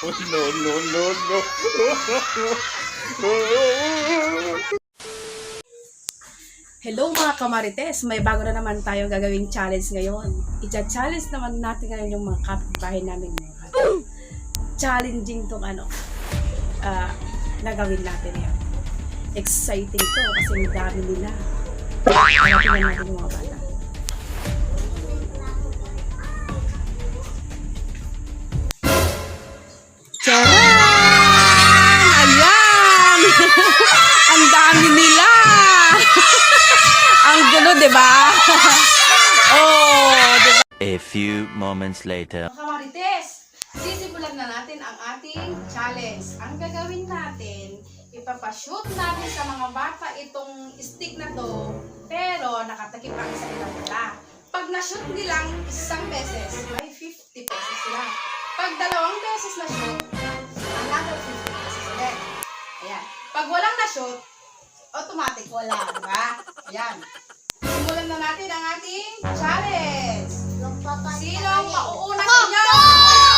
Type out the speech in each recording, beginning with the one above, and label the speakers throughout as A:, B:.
A: Oh, no, no, no, no.
B: Hello mga kamarites! May bago na naman tayo gagawing challenge ngayon. Ija-challenge naman natin ngayon yung mga kapitbahay namin mga Challenging tong ano, ah, nagawin natin ngayon. Exciting to kasi ang dami nila. Tingnan natin mga bata. Dami nila! ang gulo, di ba? oh, di ba?
C: A few moments later.
B: Mga kamarites, sisimulan na natin ang ating challenge. Ang gagawin natin, ipapashoot natin sa mga bata itong stick na to, pero nakatakip ang isa ilang nila. Pag na-shoot nilang isang beses, may 50 pesos sila. Pag dalawang beses na-shoot, another 50 pesos ulit. Ayan. Pag walang na-shoot, automatic wala, di ba? Ayan. Simulan na natin ang ating challenge. Sino ang mauuna sa inyo?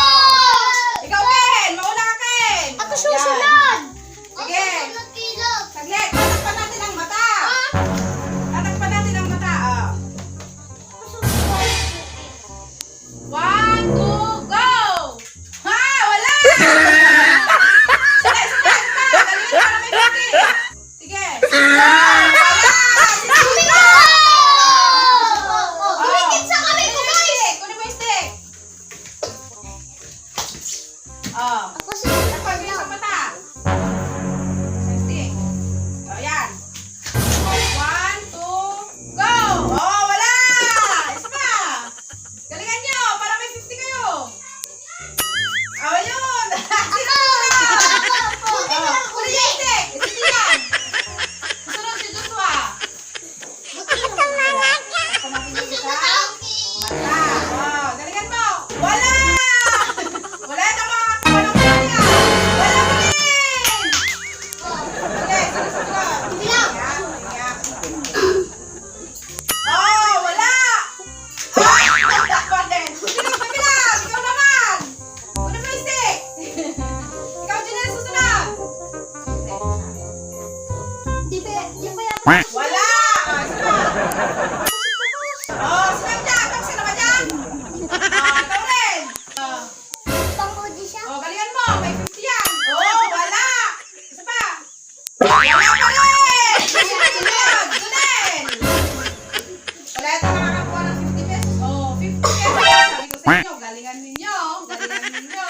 B: Oh, sunod dyan! Tapos ka naman dyan! Ah, ikaw rin! Ah.
D: Pangudi siya?
B: Oh, galingan mo. May 50 yan. Oh, wala. Isa pa. Wala pa rin. Sunod, sunod. Wala ito makakakuha ng 50 pesos. Oh, 50 pesos. Sabi ko sa inyo, galingan ninyo. Galingan ninyo.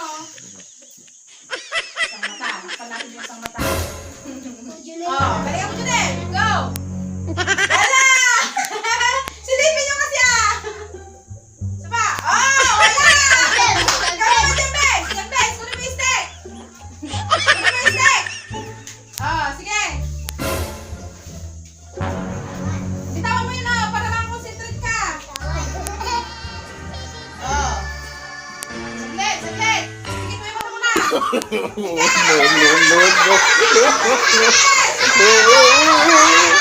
B: Mata muna.
A: no, no, no,